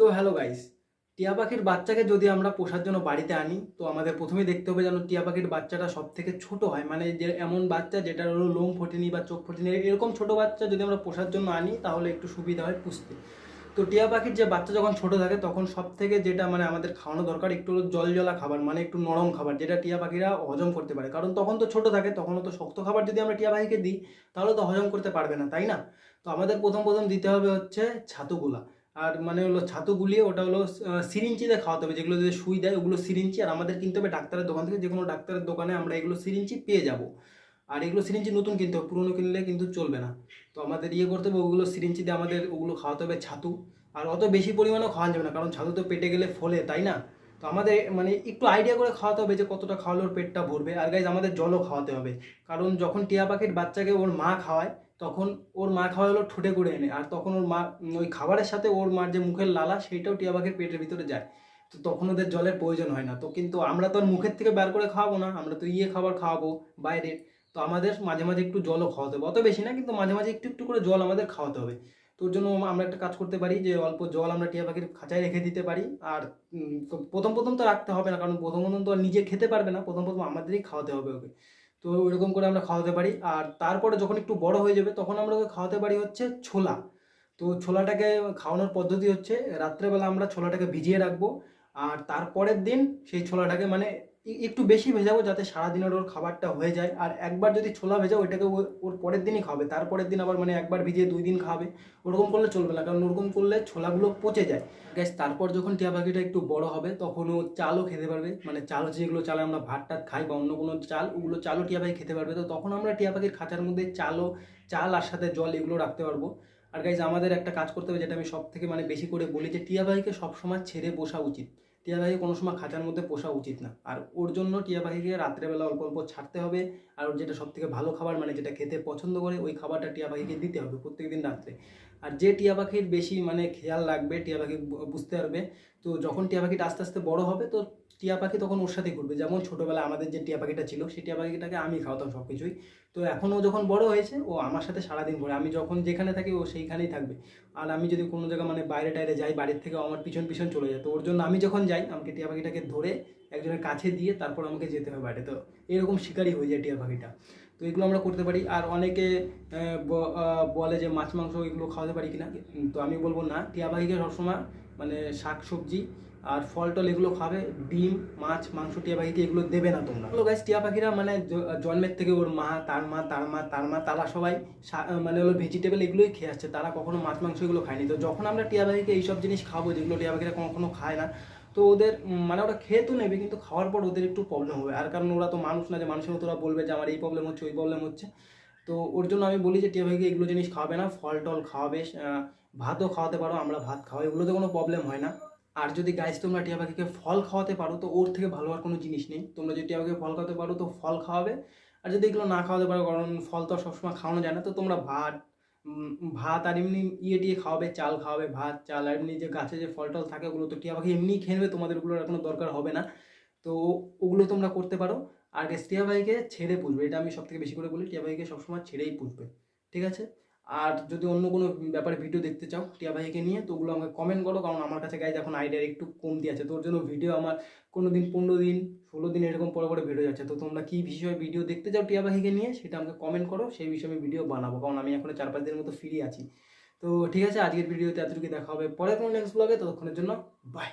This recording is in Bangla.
তো হ্যালো গাইস টিয়া পাখির বাচ্চাকে যদি আমরা পোষার জন্য বাড়িতে আনি, তো আমাদের প্রথমেই দেখতে হবে যেন টিয়া পাখির বাচ্চাটা সব থেকে ছোট হয়। মানে যে এমন বাচ্চা যেটার হলো লোম ফোটেনি বা চোখ ফোটেনি, এরকম ছোট বাচ্চা যদি আমরা পোষার জন্য আনি, তাহলে একটু সুবিধা হয় পুষতে। তো টিয়া পাখির যে বাচ্চা যখন ছোট থাকে, তখন সব থেকে যেটা মানে আমাদের খাওয়ানো দরকার একটু জল জলা খাবার মানে একটু নরম খাবার, যেটা টিয়া পাখিরা হজম করতে পারে। কারণ তখন তো ছোট থাকে, তখন তো শক্ত খাবার যদি আমরা টিয়া পাখিকে দিই, তাহলে তো হজম করতে পারবে না, তাই না? তো আমাদের প্রথম প্রথম দিতে হবে হচ্ছে ছাতুগুলা। আর মানে হলো ছাতু গুলিয়ে ওটা হলো সিরিঞ্চিতে খাওয়াতে হবে। যেগুলো যদি সুই দেয়, ওগুলো সিরিঞ্চি আর আমাদের কিনতে হবে ডাক্তারের দোকান থেকে। যে কোনো ডাক্তারের দোকানে আমরা এগুলো সিরিঞ্চি পেয়ে যাব। আর এগুলো সিরিঞ্চি নতুন কিনতে হবে, পুরনো কিনলে কিন্তু চলবে না। তো আমাদের ইয়ে করতে হবে, ওগুলো সিরিঞ্চি দিয়ে আমাদের ওগুলো খাওয়াতে হবে, ছাতু। আর অত বেশি পরিমাণেও খাওয়ানো যাবে না, কারণ ছাতু তো পেটে গেলে ফলে, তাই না? তো আমাদের মানে একটু আইডিয়া করে খাওয়াতে হবে যে কতটা খাওয়ালে ওর পেটটা ভরবে। আর গাইজ আমাদের জলও খাওয়াতে হবে। কারণ যখন টিয়া পাখির বাচ্চাকে ওর মা খাওয়ায় তখন ওর মা খাওয়া হলো ঠোঁটে করে এনে। আর তখন ওর মা ওই খাবারের সাথে ওর মার যে মুখের লালা, সেইটাও টিয়া পাখির পেটের ভিতরে যায়। তো তখন ওদের জলের প্রয়োজন হয় না। তো কিন্তু আমরা তো আর মুখের থেকে বের করে খাওয়াবো না। আমরা তো ইয়ে খাবার খাওয়াবো বাইরের। তো আমাদের মাঝে মাঝে একটু জলও খাওয়াতে হবে। অত বেশি না, কিন্তু মাঝে মাঝে একটু একটু করে জল আমাদের খাওয়াতে হবে। তোর জন্য আমরা একটা কাজ করতে পারি যে, অল্প জল আমরা টিয়া পাখির খাঁচায় রেখে দিতে পারি। আর তো প্রথম প্রথম তো রাখতে হবে না, কারণ প্রথম প্রথম তো আর নিজে খেতে পারবে না। প্রথম প্রথম আমাদেরই খাওয়াতে হবে ওকে। তো ওইরকম করে আমরা খাওয়াতে পারি। আর তারপরে যখন একটু বড় হয়ে যাবে, তখন আমরা ওকে খাওয়াতে পারি হচ্ছে ছোলা। তো ছোলাটাকে খাওয়ানোর পদ্ধতি হচ্ছে, রাত্রেবেলা আমরা ছোলাটাকে ভিজিয়ে রাখব। আর তারপরের দিন সেই ছোলাটাকে মানে একটু বেশি ভেজাবো যাতে সারাদিনের ওর খাবারটা হয়ে যায়। আর একবার যদি ছোলা ভেজাও ওইটাকে ওর পরের দিনই খাবে। তারপরের দিন আবার মানে একবার ভিজিয়ে দুই দিন খাবে। ওরকম করলে চলবে না, কারণ ওরকম করলে ছোলাগুলো পচে যায়। গ্যাস, তারপর যখন টিয়া পাখিটা একটু বড় হবে তখন ও চালও খেতে পারবে। মানে চাল, যেগুলো চালে আমরা ভাত টাত খাই বা অন্য কোনো চাল, ওগুলো চালও টিয়া পাখি খেতে পারবে। তো তখন আমরা টিয়া পাখির খাঁচার মধ্যে চালও, চাল আর সাথে জল এগুলো রাখতে পারব। আর গাইজ আমাদের একটা কাজ করতে হবে, যেটা আমি সব থেকে মানে বেশি করে বলি, যে টিয়া পাখিকে সবসময় ছেড়ে বসা উচিত। টিয়া পাখি কোনো সময় খাঁচার মধ্যে পোষা উচিত না। আর ওর জন্য টিয়া পাখিকে রাত্রেবেলা অল্প অল্প ছাড়তে হবে। আর ওর যেটা সব থেকে ভালো খাবার মানে যেটা খেতে পছন্দ করে, ওই খাবারটা টিয়া পাখিকে দিতে হবে প্রত্যেকদিন রাত্রে। আর যে টিয়া পাখির বেশি মানে খেয়াল রাখবে, টিয়া পাখি বুঝতে পারবে, তো যখন টিয়া পাখিটা আস্তে আস্তে বড় হবে, তো টিয়া পাখি তখন ওর সাথেই ঘুরবে। যেমন ছোটোবেলায় আমাদের যে টিয়া পাখিটা ছিল, সেই টিয়া পাখিটাকে আমি খাওয়াতাম সব কিছুই তো এখন ও যখন বড় হয়েছে, ও আমার সাথে সারাদিন ঘুরে। আমি যখন যেখানে থাকি, ও সেইখানেই থাকবে। আর আমি যদি কোনো জায়গায় মানে বাইরে টাইরে যাই, বাড়ির থেকে আমার পিছন পিছন চলে যায়। তো ওর জন্য আমি যখন যাই, আমাকে টিয়া পাখিটাকে ধরে একজনের কাছে দিয়ে তারপর আমাকে যেতে হবে বাইরে তো এরকম শিকারই হয়ে যায় টিয়া পাখিটা। তো এগুলো আমরা করতে পারি। আর অনেকে বলে যে মাছ, মাংস এগুলো খাওয়াতে পারি কিনা। তো আমি বলব না। টিয়া পাখিকে সবসময় মানে শাক, সবজি আর ফল, টল এগুলো খাবে। ডিম, মাছ, মাংস, টিয়া পাখিকে এগুলো দেবে না তোমরা। হলো গাইস টিয়া পাখিরা মানে জন্মের থেকে ওর মা, তার মা তার মা তার মা, তারা সবাই মানে হলো ভেজিটেবল এগুলোই খেয়ে আসছে। তারা কখনো মাছ, মাংস এগুলো খায়নি। তো যখন আমরা টিয়া পাখিকে এইসব জিনিস খাব যেগুলো টিয়া পাখিরা কখনো খায় না তো ওদের মানে ওরা খেয়ে তো নেবে, কিন্তু খাওয়ার পর ওদের একটু প্রবলেম হবে। আর কারণ ওরা তো মানুষ না যে মানুষের মতো ওরা বলবে যে আমার এই প্রবলেম হচ্ছে, ওই প্রবলেম হচ্ছে। তো ওর জন্য আমি বলি যে, টিয়া পাখিকে এগুলো জিনিস খাওয়াবে না, ফল টল খাওয়াবে ভাতও খাওয়াতে পারো, আমরা ভাত খাওয়াই। এগুলোতে কোনো প্রবলেম হয় না। আর যদি গাইস তোমরা টিয়া পাখিকে ফল খাওয়াতে পারো, তো ওর থেকে ভালো আর কোনো জিনিস নেই। তোমরা যদি টিয়া পাখিকে ফল খাওয়াতে পারো, তো ফল খাওয়াবে। আর যদি এগুলো না খাওয়াতে পারো, কারণ ফল তো সবসময় খাওয়ানো যায় না, তো তোমরা ভাত ভাত আর এমনি ইয়ে টিয়ে খাওয়াবে, চাল খাওয়াবে, ভাত, চাল আর এমনি যে গাছে যে ফল টল থাকে ওগুলো তো টিয়া পাখি এমনি খেয়ে নেবে তোমাদের ওগুলোর কোনো দরকার হবে না। তো ওগুলো তোমরা করতে পারো। আর টিয়া পাখিকে ছেড়ে পুষবে এটা আমি সব থেকে বেশি করে বলি, টিয়া পাখিকে সবসময় ছেড়েই পুষবে ঠিক আছে? আর যদি অন্য কোনো ব্যাপারে ভিডিও দেখতে চাও টিয়া পাখিকে নিয়ে, তো ওগুলো আমাকে কমেন্ট করো, কারণ আমার কাছে গাইজ এখন আইডিয়া একটু কমতি আছে। তোর জন্য ভিডিও আমার কোনো দিন পনেরো দিন, ষোলো দিন এরকম পরে পরে ভিডিও যাচ্ছে। তো তোমরা কী বিষয়ে ভিডিও দেখতে চাও টিয়া পাখিকে নিয়ে, সেটা আমাকে কমেন্ট করো, সেই বিষয়ে আমি ভিডিও বানাবো, কারণ আমি এখন চার পাঁচ দিনের মতো ফ্রি আছি। তো ঠিক আছে, আজকের ভিডিওতে এতটুকু দেখা হবে পরে কোনো নেক্সট ব্লগে ততক্ষণের জন্য বাই